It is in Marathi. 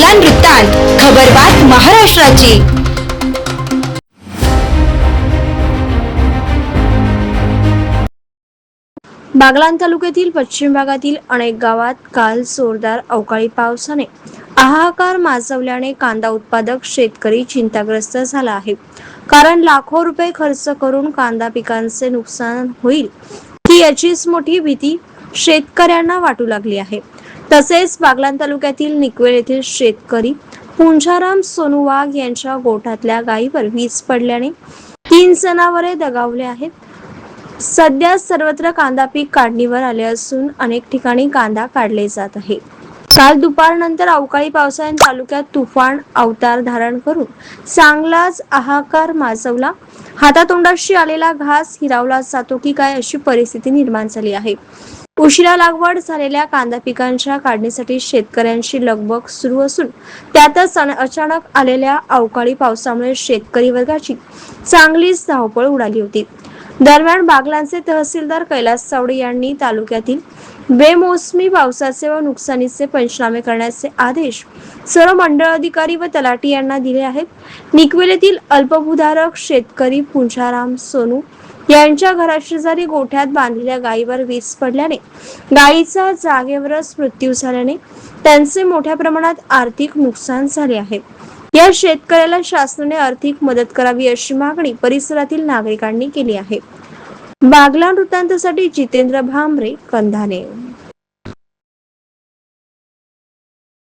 बागलान वृत्तांत खबरबात महाराष्ट्राची. बागलाण तालुक्यातील पश्चिम भागातील अनेक गावात काल जोरदार अवकाळी पावसाने हाहाकार माजवल्याने कांदा उत्पादक शेतकरी चिंताग्रस्त झाला आहे. कारण लाखो रुपये खर्च करून कांदा पिकांचे नुकसान होईल ही याचीच मोठी भीती शेतकऱ्यांना वाटू लागली आहे. तसेच बागलाण तालुक्यातील निकवेल येथील शेतकरी पुंजाराम सोनू वाघ यांच्या गोठातल्या गायीवर वीज पडल्याने तीन जनावरे दगावले आहेत. सध्या सर्वत्र कांदा पीक काढणीवर आले असून अनेक ठिकाणी कांदा काढले जात आहे. काल दुपारनंतर अवकाळी पावसाने तालुक्यात तुफान अवतार धारण करून चांगलाच आहाकार माजवला. हातातोंडाशी आलेला घास हिरावला जातो की काय अशी परिस्थिती निर्माण झाली आहे. उशिरा लागवड झालेल्या कांदा पिकांच्या काढणीसाठी शेतकऱ्यांची लगबग सुरू असून त्यातच अचानक आलेल्या अवकाळी पावसामुळे शेतकरी वर्गाची चांगलीच धावपळ उडाली होती. दरम्यान बागलांचे तहसीलदार कैलास चावडे यांनी तालुक्यातील बेमोसमी पावसाचे व नुकसानीचे पंचनामे करण्याचे आदेश सर्व मंडळ अधिकारी व तलाठी यांना दिले आहेत. निकवेलेतील अल्पभूधारक शेतकरी पुंजाराम सोनू यांच्या घराशेजारी गोठ्यात बांधलेल्या गायीवर वीज पडल्याने गायीचा जागेवरच मृत्यू झाल्याने त्यांचे मोठ्या प्रमाणात आर्थिक नुकसान झाले आहे. या शेतकऱ्याला शासनाने आर्थिक मदत करावी अशी मागणी परिसरातील नागरिकांनी केली आहे. बागला वृत्तांतासाठी जितेंद्र भांबरे कंधाने.